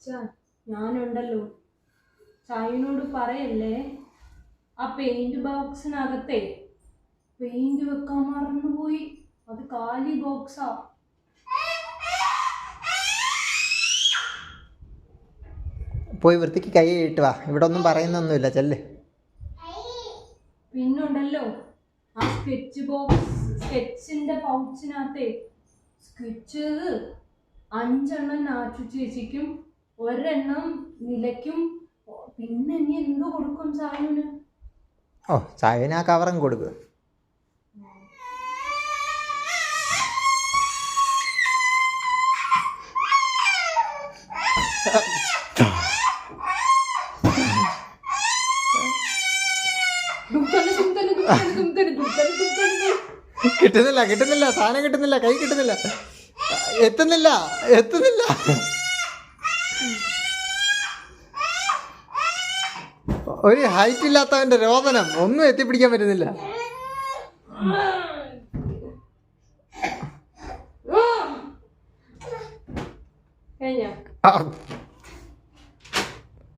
അച്ഛാ ഞാനുണ്ടല്ലോ. ചായനോട് പറയല്ലേ ആ പെയിന്റ് ബോക്സിനകത്തെ പെയിന്റ് വെക്കാൻ മറന്നുപോയി. അത് കാലി ബോക്സാ പോയി വൃത്തിക്ക് കൈ ഇട്ട് വാ. ഇവിടെ ഒന്നും പറയുന്നൊന്നുമില്ല ചെല്ല്. പിന്നുണ്ടല്ലോ ആ സ്കെച്ച് ബോക്സ് സ്കെച്ചിന്റെ പൗച്ചിനകത്തെ സ്കെച്ച് അഞ്ചെണ്ണം നാച്ചു ചേച്ചിക്കും ഒരെണ്ണം നിലയ്ക്കും. പിന്നെ ഇനി എന്ത് കൊടുക്കും സായുന് ഓ ചായന് ആ കവറും കൊടുക്കും. കിട്ടുന്നില്ല കിട്ടുന്നില്ല സാധനം കിട്ടുന്നില്ല കൈ കിട്ടുന്നില്ല. എത്തുന്നില്ല എത്തുന്നില്ല. ഒരു ഹൈറ്റ് ഇല്ലാത്തവന്റെ രോദനം ഒന്നും എത്തിപ്പിടിക്കാൻ പറ്റുന്നില്ല. കഴിഞ്ഞോ?